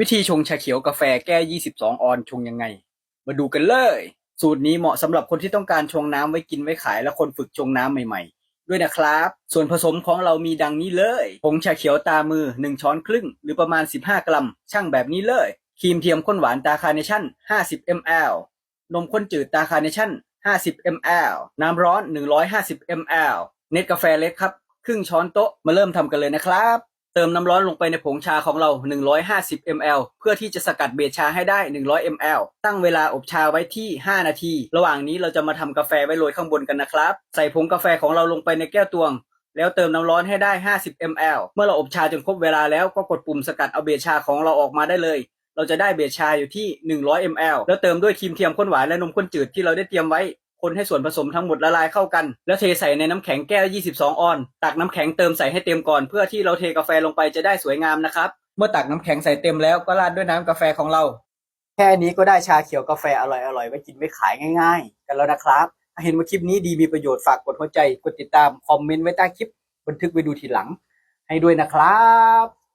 วิธีชงชาเขียวกาแฟแก้ 22 ออนชงยังไง มาดูกันเลย สูตรนี้เหมาะสำหรับคนที่ต้องการชงน้ำไว้กินไว้ขายและคนฝึกชงน้ำใหม่ๆ ด้วยนะครับ ส่วนผสมของเรามีดังนี้เลยผงชาเขียวตามือ 1 ช้อนครึ่ง หรือประมาณ 15 กรัม ช่างแบบนี้เลย ครีมเทียมข้นหวานตาคาเนชั่น 50 ml นมข้นจืดตาคาเนชั่น 50 ml น้ำร้อน 150 ml เน็ตกาแฟเล็กครับ ครึ่งช้อนโต๊ะมาเริ่มทำกันเลยนะครับ เติมน้ำร้อนลงไปในผงชาของเรา 150 ml เพื่อที่จะสกัดเบสชาให้ได้ 100 ml ตั้งเวลาอบชาไว้ที่ 5 นาที ระหว่างนี้เราจะมาทำกาแฟไว้โรยข้างบนกันนะครับ ใส่ผงกาแฟของเราลงไปในแก้วตวง แล้วเติมน้ำร้อนให้ได้ 50 ml เมื่อเราอบชาจนครบเวลาแล้วก็กดปุ่มสกัดเอาเบสชาของเราออกมาได้เลย เราจะได้เบสชาอยู่ที่ 100 ml แล้วเติมด้วยครีมเทียมข้นหวานและนมข้นจืดที่เราได้เตรียมไว้ คนให้ส่วนผสมทั้งหมดละลายเข้ากัน แล้วเทใส่ในน้ำแข็งแก้ว 22 ออน ตักน้ำแข็งเติมใส่ให้เต็มก่อน เพื่อที่เราเทกาแฟลงไปจะได้สวยงามนะครับ เมื่อตักน้ำแข็งใส่เต็มแล้วก็ราดด้วยน้ำกาแฟของเรา แค่นี้ก็ได้ชาเขียวกาแฟอร่อยๆไว้กินไว้ขายง่าย ๆ กันแล้วนะครับถ้าเห็นว่าคลิปนี้ดีมีประโยชน์ฝากกดหัวใจกดติดตามคอมเมนต์ไว้ใต้คลิปบันทึกไว้ดูทีหลัง ให้ด้วยนะครับ